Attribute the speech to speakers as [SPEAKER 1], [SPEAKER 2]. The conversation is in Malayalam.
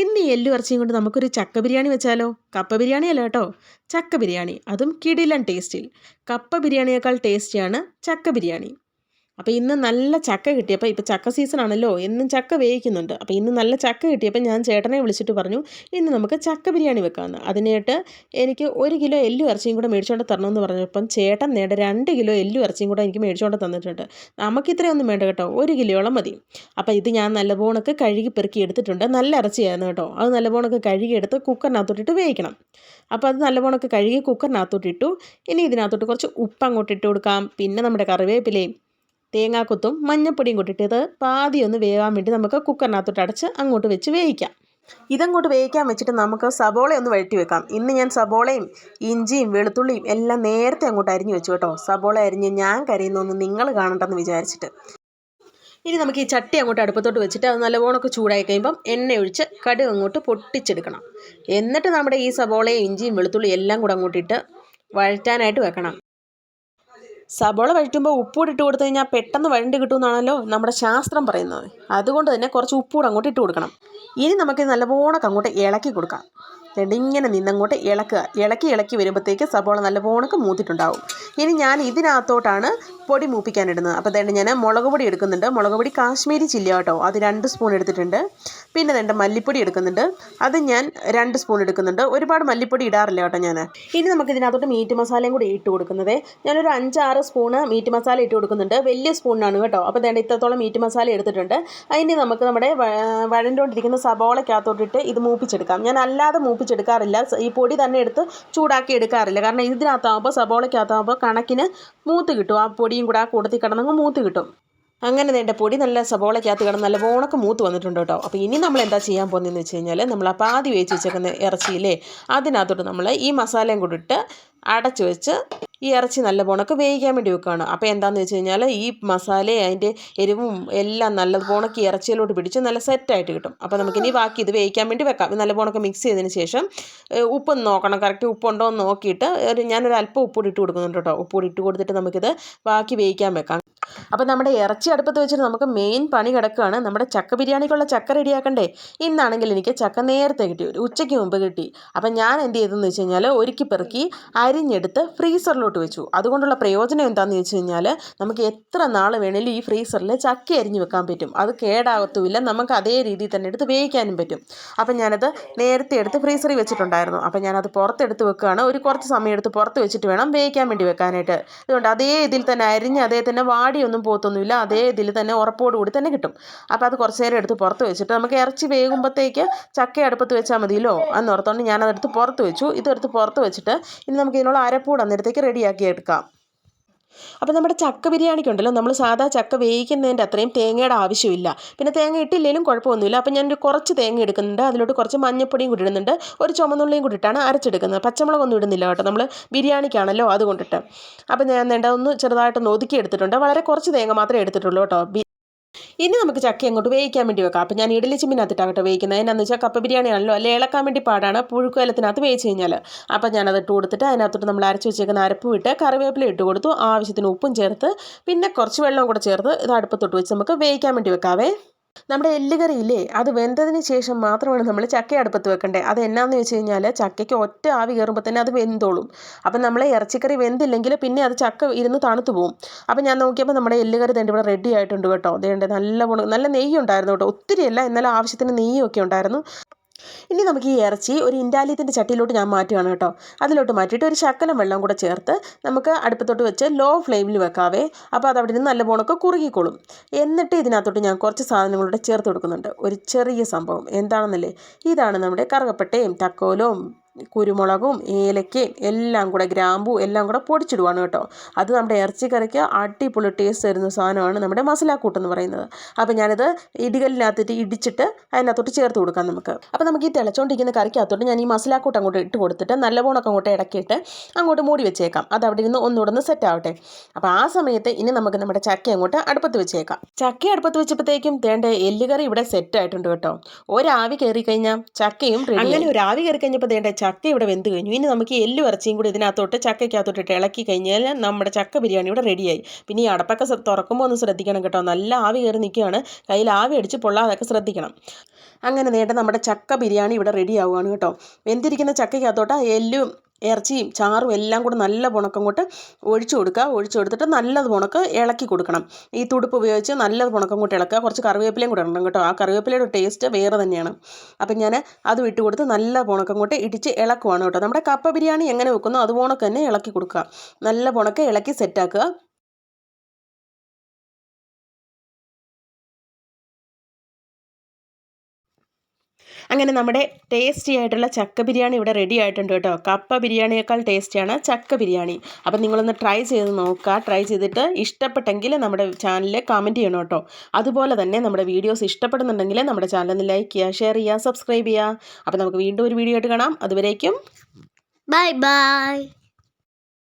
[SPEAKER 1] ഇന്ന് ഈ എല്ലു ഇറച്ചിയും കൊണ്ട് നമുക്കൊരു ചക്ക ബിരിയാണി വെച്ചാലോ? കപ്പ ബിരിയാണി അല്ല കേട്ടോ. ചക്ക ബിരിയാണി. അതും കിടിലൻ ടേസ്റ്റിൽ കപ്പ ബിരിയാണിയേക്കാൾ ടേസ്റ്റിയാണ് ചക്ക ബിരിയാണി. അപ്പോൾ ഇന്ന് നല്ല ചക്ക കിട്ടിയപ്പോൾ ഇപ്പോൾ ചക്ക സീസൺ ആണല്ലോ എന്നും ചക്ക വേവിക്കുന്നുണ്ട്. അപ്പോൾ ഇന്ന് നല്ല ചക്ക കിട്ടിയപ്പോൾ ഞാൻ ചേട്ടനെ വിളിച്ചിട്ട് പറഞ്ഞു ഇന്ന് നമുക്ക് ചക്ക ബിരിയാണി വെക്കാമെന്ന് അതിനായിട്ട് എനിക്ക് ഒരു കിലോ എല്ലു ഇറച്ചിയും കൂടെ മേടിച്ചുകൊണ്ട് തരണമെന്ന് പറഞ്ഞപ്പം ചേട്ടൻ നേടെ രണ്ട് കിലോ എല്ലു ഇറച്ചിയും കൂടെ എനിക്ക് മേടിച്ചുകൊണ്ട് തന്നിട്ടുണ്ട്. നമുക്ക് ഇത്രയൊന്നും വേണ്ട കേട്ടോ ഒരു കിലോയോളം മതി. അപ്പോൾ ഇത് ഞാൻ നല്ലപോണക്ക് കഴുകി പെറുക്കി എടുത്തിട്ടുണ്ട്. നല്ല ഇറച്ചിയായിരുന്നു കേട്ടോ. അത് നല്ലപോണക്ക് കഴുകി എടുത്ത് കുക്കറിനകത്തോട്ടിട്ട് വേവിക്കണം. അപ്പോൾ അത് നല്ലപോണക്ക് കഴുകി കുക്കറിനകത്തോട്ടിട്ടു ഇനി ഇതിനകത്തോട്ട് കുറച്ച് ഉപ്പ് അങ്ങോട്ട് ഇട്ട് കൊടുക്കാം. പിന്നെ നമ്മുടെ കറിവേപ്പിലയും തേങ്ങാക്കൊത്തും മഞ്ഞപ്പൊടിയും കൂട്ടിയിട്ട് ഇത് പാതി ഒന്ന് വേവാൻ വേണ്ടി നമുക്ക് കുക്കറിനകത്തോട്ട് അടച്ച് അങ്ങോട്ട് വെച്ച് വേവിക്കാം. ഇതങ്ങോട്ട് വേവിക്കാൻ വെച്ചിട്ട് നമുക്ക് സബോള ഒന്ന് വഴറ്റി വെക്കാം. ഇന്ന് ഞാൻ സബോളയും ഇഞ്ചിയും വെളുത്തുള്ളിയും എല്ലാം നേരത്തെ അങ്ങോട്ട് അരിഞ്ഞു വെച്ചു കേട്ടോ. സബോള അരിഞ്ഞ് ഞാൻ കരയുന്നൊന്ന് നിങ്ങൾ കാണണ്ടെന്ന് വിചാരിച്ചിട്ട്. ഇനി നമുക്ക് ഈ ചട്ടി അങ്ങോട്ട് അടുപ്പത്തോട്ട് വെച്ചിട്ട് അത് നല്ലവണ്ണമൊക്കെ ചൂടായി കഴിയുമ്പം എണ്ണ ഒഴിച്ച് കടുക് അങ്ങോട്ട് പൊട്ടിച്ചെടുക്കണം. എന്നിട്ട് നമ്മുടെ ഈ സബോളയും ഇഞ്ചിയും വെളുത്തുള്ളിയും എല്ലാം കൂടെ അങ്ങോട്ടിട്ട് വഴറ്റാനായിട്ട് വെക്കണം. സബോള വഴറ്റുമ്പോൾ ഉപ്പൂടെ ഇട്ട് കൊടുത്തു കഴിഞ്ഞാൽ പെട്ടെന്ന് വഴണ്ട് കിട്ടുമെന്നാണല്ലോ നമ്മുടെ ശാസ്ത്രം പറയുന്നത്. അതുകൊണ്ട് തന്നെ കുറച്ച് ഉപ്പൂടെ അങ്ങോട്ട് ഇട്ട് കൊടുക്കണം. ഇനി നമുക്ക് നല്ലവണ്ണം അങ്ങോട്ട് ഇളക്കി കൊടുക്കാം. ഇങ്ങനെ നിന്നങ്ങോട്ട് ഇളക്കുക. ഇളക്കി ഇളക്കി വരുമ്പോഴത്തേക്ക് സബോള നല്ലപോണക്ക് മൂത്തിട്ടുണ്ടാവും. ഇനി ഞാൻ ഇതിനകത്തോട്ടാണ് പൊടി മൂപ്പിക്കാനിടുന്നത്. അപ്പോൾ തന്നെ ഞാൻ മുളക് പൊടി എടുക്കുന്നുണ്ട്. മുളക് പൊടി കാശ്മീരി ചില്ലി കേട്ടോ അത് രണ്ട് സ്പൂൺ എടുത്തിട്ടുണ്ട്. പിന്നെ രണ്ട് മല്ലിപ്പൊടി എടുക്കുന്നുണ്ട്. അത് ഞാൻ രണ്ട് സ്പൂൺ എടുക്കുന്നുണ്ട്. ഒരുപാട് മല്ലിപ്പൊടി ഇടാറില്ല കേട്ടോ ഞാൻ. ഇനി നമുക്ക് ഇതിനകത്തോട്ട് മീറ്റ് മസാലയും കൂടി ഇട്ട് കൊടുക്കുന്നത്. ഞാനൊരു അഞ്ചാറ് സ്പൂണ് മീറ്റ് മസാല ഇട്ട് കൊടുക്കുന്നുണ്ട്. വലിയ സ്പൂണിനാണ് കേട്ടോ. അപ്പോൾ തന്നെ ഇത്രത്തോളം മീറ്റ് മസാല എടുത്തിട്ടുണ്ട്. അതിന് നമുക്ക് നമ്മുടെ വഴണ്ടുകൊണ്ടിരിക്കുന്ന സബോളയ്ക്കകത്തോട്ടിട്ട് ഇത് മൂപ്പിച്ചെടുക്കാം. ഞാൻ അല്ലാതെ മൂപ്പിച്ചെടുക്കാറില്ല ഈ പൊടി തന്നെ എടുത്ത് ചൂടാക്കി എടുക്കാറില്ല. കാരണം ഇതിനകത്താകുമ്പോൾ സബോളയ്ക്കകത്താകുമ്പോൾ കണക്കിന് മൂത്ത് കിട്ടും. ആ പൊടിയും കൂടെ ആ കൂട്ടത്തിൽ കിടന്നങ്ങ് മൂത്ത് കിട്ടും. അങ്ങനെ വേണ്ട പൊടി നല്ല സബോളയ്ക്കകത്ത് കിടന്ന് നല്ല ഓണക്ക് മൂത്ത് വന്നിട്ടുണ്ട് കേട്ടോ. അപ്പോൾ ഇനി നമ്മൾ എന്താ ചെയ്യാൻ പോകുന്നതെന്ന് വെച്ച് കഴിഞ്ഞാൽ നമ്മൾ ആ പാതി വേച്ച് വെച്ചേക്കുന്ന ഇറച്ചിയില്ലേ അതിനകത്തോട്ട് നമ്മൾ ഈ മസാലയും കൂടി ഇട്ട് അടച്ചു വെച്ച് ഈ ഇറച്ചി നല്ല പോണക്ക് വേവിക്കാൻ വേണ്ടി വെക്കുകയാണ്. അപ്പോൾ എന്താണെന്ന് വെച്ച് കഴിഞ്ഞാൽ ഈ മസാലയും അതിന്റെ എരിവും എല്ലാം നല്ല പോണക്ക് ഇറച്ചിയിലോട്ട് പിടിച്ച് നല്ല സെറ്റായിട്ട് കിട്ടും. അപ്പോൾ നമുക്ക് ഇനി ബാക്കി ഇത് വേവിക്കാൻ വേണ്ടി വെക്കാം. നല്ല പോണക്ക് മിക്സ് ചെയ്തതിന് ശേഷം ഉപ്പൊന്ന് നോക്കണം. കറക്റ്റ് ഉപ്പുണ്ടോ എന്ന് നോക്കിയിട്ട് ഒരു ഞാനൊരു അല്പം ഉപ്പൂടി ഇട്ട് കൊടുക്കുന്നുണ്ട് കേട്ടോ. ഉപ്പൂടി ഇട്ട് കൊടുത്തിട്ട് നമുക്കിത് ബാക്കി വേവിക്കാൻ വെക്കാം. അപ്പോൾ നമ്മുടെ ഇറച്ചി അടുപ്പത്ത് വെച്ചിട്ട് നമുക്ക് മെയിൻ പണി കിടക്കുകയാണ്. നമ്മുടെ ചക്ക ബിരിയാണിക്കുള്ള ചക്ക റെഡിയാക്കണ്ടേ? ഇന്നാണെങ്കിൽ എനിക്ക് ചക്ക നേരത്തെ കിട്ടി ഒരു ഉച്ചയ്ക്ക് മുമ്പ് കിട്ടി. അപ്പം ഞാൻ എന്ത് ചെയ്തെന്ന് വെച്ച് കഴിഞ്ഞാൽ ഒരുക്കി പെറുക്കി അരിഞ്ഞെടുത്ത് ഫ്രീസറിലോട്ട് വെച്ചു. അതുകൊണ്ടുള്ള പ്രയോജനം എന്താണെന്ന് വെച്ച് കഴിഞ്ഞാൽ നമുക്ക് എത്ര നാൾ വേണേലും ഈ ഫ്രീസറിൽ ചക്ക അരിഞ്ഞ് വെക്കാൻ പറ്റും. അത് കേടാകത്തുമില്ല നമുക്ക് അതേ രീതിയിൽ തന്നെ എടുത്ത് വേവിക്കാനും പറ്റും. അപ്പം ഞാനത് നേരത്തെ എടുത്ത് ഫ്രീസറിൽ വെച്ചിട്ടുണ്ടായിരുന്നു. അപ്പം ഞാനത് പുറത്തെടുത്ത് വെക്കുകയാണ്. ഒരു കുറച്ച് സമയം എടുത്ത് പുറത്ത് വെച്ചിട്ട് വേണം വേവിക്കാൻ വേണ്ടി വെക്കാനായിട്ട്. അതുകൊണ്ട് അതേ ഇതിൽ തന്നെ അരിഞ്ഞ് അതേ തന്നെ വാടിയൊന്നും പോത്തൊന്നുമില്ല അതേ ഇതിൽ തന്നെ ഉറപ്പോടുകൂടി തന്നെ കിട്ടും. അപ്പോൾ അത് കുറച്ച് നേരം എടുത്ത് പുറത്ത് വെച്ചിട്ട് നമുക്ക് ഇറച്ചി വേകുമ്പോഴത്തേക്ക് ചക്ക അടുപ്പത്ത് വെച്ചാൽ മതിയല്ലോ എന്നോർത്തോണ്ട് ഞാനത് ഞാനതെടുത്ത് പുറത്ത് വെച്ചു. ഇതെടുത്ത് പുറത്ത് വെച്ചിട്ട് ഇനി നമുക്ക് ഇതിനുള്ള അരപ്പൂട് അന്നേരത്തേക്ക് റെഡിയാക്കി എടുക്കാം. അപ്പോൾ നമ്മുടെ ചക്ക ബിരിയാണിക്കുണ്ടല്ലോ നമ്മൾ സാധാ ചക്ക വേവിക്കുന്നതിന്റെ അത്രയും തേങ്ങയുടെ ആവശ്യമില്ല. പിന്നെ തേങ്ങ ഇട്ടില്ലെങ്കിലും കുഴപ്പമൊന്നുമില്ല. അപ്പോൾ ഞാനൊരു കുറച്ച് തേങ്ങ എടുക്കുന്നുണ്ട്. അതിലോട്ട് കുറച്ച് മഞ്ഞപ്പൊടിയും കൂടി ഇടുന്നുണ്ട്. ഒരു ചുമന്നുള്ളിയും കൂടി ഇട്ടാണ് അരച്ചെടുക്കുന്നത്. പച്ചമുളകൊന്നും ഇടുന്നില്ല കേട്ടോ. നമ്മൾ ബിരിയാണിക്കാണല്ലോ അതുകൊണ്ടിട്ട്. അപ്പോൾ ഞാൻ വേണ്ട ഒന്ന് ചെറുതായിട്ടൊന്ന് ഒതുക്കി എടുത്തിട്ടുണ്ട്. വളരെ കുറച്ച് തേങ്ങ മാത്രമേ എടുത്തിട്ടുള്ളൂ കേട്ടോ. ഇനി നമുക്ക് ചക്ക അങ്ങോട്ട് വേവിക്കാൻ വേണ്ടി വെക്കാം. അപ്പോൾ ഞാൻ ഇഡലി ചിമ്മിനകത്തിട്ടാകട്ടെ വേവിക്കുന്നത്. എന്നാന്ന് വെച്ചാൽ കപ്പ ബിരിയാണി ആണല്ലോ. അല്ലെ ഇളക്കാൻ വേണ്ടി പാടാണ് പുഴുക്കുവലത്തിനകത്ത് വേവിച്ച് കഴിഞ്ഞാൽ അപ്പം ഞാനത് ഇട്ട് കൊടുത്തിട്ട് അതിനകത്തോട്ട് നമ്മൾ അരച്ച് വെച്ചേക്കുന്ന അരപ്പ് വിട്ട് കറിവേപ്പില ഇട്ട് കൊടുത്തു. ആവശ്യത്തിന് ഉപ്പും ചേർത്ത് പിന്നെ കുറച്ച് വെള്ളം കൂടെ ചേർത്ത് ഇത് അടുപ്പത്തൊട്ട് വെച്ച് നമുക്ക് വേവിക്കാൻ വേണ്ടി വെക്കാവേ. നമ്മുടെ എല്ലുകറി ഇല്ലേ അത് വെന്തതിന് ശേഷം മാത്രമാണ് നമ്മൾ ചക്ക അടുപ്പത്ത് വെക്കേണ്ടത് അത് എന്നാന്ന് വെച്ച് കഴിഞ്ഞാൽ ചക്കയ്ക്ക് ഒറ്റ ആവി കയറുമ്പോൾ തന്നെ അത് വെന്തോളും. അപ്പം നമ്മൾ ഇറച്ചിക്കറി വെന്തില്ലെങ്കിൽ പിന്നെ അത് ചക്ക ഇരുന്ന് തണുത്തു പോകും അപ്പം ഞാൻ നോക്കിയപ്പോൾ നമ്മുടെ എല്ലുകറി തന്നെ ഇവിടെ റെഡി ആയിട്ടുണ്ട് കേട്ടോ. അതേണ്ട നല്ല നല്ല നെയ്യുണ്ടായിരുന്നു കേട്ടോ. ഒത്തിരിയല്ല എന്നാലും ആവശ്യത്തിന് നെയ്യൊക്കെ ഉണ്ടായിരുന്നു. ഇനി നമുക്ക് ഈ ഇറച്ചി ഒരു ഇൻഡാലിയത്തിന്റെ ചട്ടിയിലോട്ട് ഞാൻ മാറ്റുകയാണ് കേട്ടോ. അതിലോട്ട് മാറ്റിയിട്ട് ഒരു ശക്കലം വെള്ളം കൂടെ ചേർത്ത് നമുക്ക് അടുപ്പത്തോട്ട് വെച്ച് ലോ ഫ്ലെയിമിൽ വെക്കാവേ. അപ്പോൾ അത് അവിടെ നിന്ന് നല്ല പോണൊക്കെ കുറുകിക്കോളും. എന്നിട്ട് ഇതിനകത്തോട്ട് ഞാൻ കുറച്ച് സാധനങ്ങളൂടെ ചേർത്ത് കൊടുക്കുന്നുണ്ട്. ഒരു ചെറിയ സംഭവം. എന്താണെന്നല്ലേ? ഇതാണ് നമ്മുടെ കറുകപ്പട്ടയും തക്കോലവും കുരുമുളകും ഏലക്കയും എല്ലാം കൂടെ ഗ്രാമ്പു എല്ലാം കൂടെ പൊടിച്ചിടുവാണ് കേട്ടോ. അത് നമ്മുടെ ഇറച്ചിക്കറിക്ക് അടിപൊളി ടേസ്റ്റ് തരുന്ന സാധനമാണ് നമ്മുടെ മസാലക്കൂട്ട് എന്ന് പറയുന്നത്. അപ്പോൾ ഞാനിത് ഇടികല്ലിനകത്തിട്ട് ഇടിച്ചിട്ട് അതിനകത്തോട്ട് ചേർത്ത് കൊടുക്കാം നമുക്ക്. അപ്പോൾ നമുക്ക് ഈ തിളച്ചുകൊണ്ടിരിക്കുന്ന കറിക്കകത്തോട്ട് ഞാൻ ഈ മസാലക്കൂട്ട് അങ്ങോട്ട് ഇട്ട് കൊടുത്തിട്ട് നല്ലവണ്ണമൊക്കെ അങ്ങോട്ട് ഇടക്കിയിട്ട് അങ്ങോട്ട് മൂടി വെച്ചേക്കാം. അത് അവിടെ ഇരുന്ന് ഒന്നുകൂടെ ഒന്ന് സെറ്റ് ആവട്ടെ. അപ്പോൾ ആ സമയത്ത് ഇനി നമുക്ക് നമ്മുടെ ചക്ക അങ്ങോട്ട് അടുപ്പത്ത് വെച്ചേക്കാം. ചക്ക അടുപ്പത്ത് വെച്ചപ്പോഴത്തേക്കും തേണ്ട എല്ലുകറി ഇവിടെ സെറ്റ് ആയിട്ടുണ്ട് കേട്ടോ. ഒരാവി കയറി കഴിഞ്ഞാൽ ചക്കയും അങ്ങനെ ഒരു ആവി കയറി കഴിഞ്ഞപ്പോൾ തേണ്ട ചക്ക ഇവിടെ വെന്ത് കഴിഞ്ഞു. ഇനി നമുക്ക് എല്ലും ഇറച്ചിയും കൂടി ഇതിനകത്തോട്ട് ചക്കയ്ക്കകത്തോട്ട് ഇളക്കി കഴിഞ്ഞാൽ നമ്മുടെ ചക്ക ബിരിയാണി ഇവിടെ റെഡിയായി. പിന്നെ ഈ അടപ്പൊക്കെ തുറക്കുമ്പോൾ ഒന്ന് ശ്രദ്ധിക്കണം കേട്ടോ. നല്ല ആവി കയറി നിൽക്കുകയാണ്. കയ്യിൽ ആവി അടിച്ച് പൊള്ളാതൊക്കെ ശ്രദ്ധിക്കണം. അങ്ങനെ നേട്ടം നമ്മുടെ ചക്ക ബിരിയാണി ഇവിടെ റെഡി ആവുകയാണ് കേട്ടോ. വെന്തിരിക്കുന്ന ചക്കയ്ക്കകത്തോട്ട് എല്ലും ഇറച്ചിയും ചാറും എല്ലാം കൂടെ നല്ല പുണക്കം കൊണ്ട് ഒഴിച്ചു കൊടുക്കുക. ഒഴിച്ചു കൊടുത്തിട്ട് നല്ലത് പുണക്ക് ഇളക്കി കൊടുക്കണം. ഈ തുടുപ്പ് ഉപയോഗിച്ച് നല്ലത് പുണക്കം കൊണ്ട് ഇളക്കുക. കുറച്ച് കറിവേപ്പിലയും കൂടെ ഇടണം കേട്ടോ. ആ കറിവേപ്പിലയുടെ ടേസ്റ്റ് വേറെ തന്നെയാണ്. അപ്പം ഞാൻ അത് ഇട്ട് കൊടുത്ത് നല്ല പുണക്കം കൊണ്ട് ഇടിച്ച് ഇളക്കുവാണ് കേട്ടോ. നമ്മുടെ കപ്പ ബിരിയാണി എങ്ങനെ വെക്കുന്നോ അതുപോണക്ക് തന്നെ ഇളക്കി കൊടുക്കുക. നല്ല പുണക്ക് ഇളക്കി സെറ്റാക്കുക അങ്ങനെ നമ്മുടെ ടേസ്റ്റി ആയിട്ടുള്ള ചക്ക ബിരിയാണി ഇവിടെ റെഡി ആയിട്ടുണ്ട് കേട്ടോ. കപ്പ ബിരിയാണിയേക്കാൾ ടേസ്റ്റിയാണ് ചക്ക ബിരിയാണി. അപ്പം നിങ്ങളൊന്ന് ട്രൈ ചെയ്ത് നോക്കുക. ട്രൈ ചെയ്തിട്ട് ഇഷ്ടപ്പെട്ടെങ്കിൽ നമ്മുടെ ചാനലിൽ കമന്റ് ചെയ്യണം കേട്ടോ. അതുപോലെ തന്നെ നമ്മുടെ വീഡിയോസ് ഇഷ്ടപ്പെടുന്നുണ്ടെങ്കിൽ നമ്മുടെ ചാനൽ ഒന്ന് ലൈക്ക് ചെയ്യുക ഷെയർ ചെയ്യുക സബ്സ്ക്രൈബ് ചെയ്യുക. അപ്പം നമുക്ക് വീണ്ടും ഒരു വീഡിയോ ആയിട്ട് കാണാം. അതുവരേക്കും
[SPEAKER 2] ബൈ bye.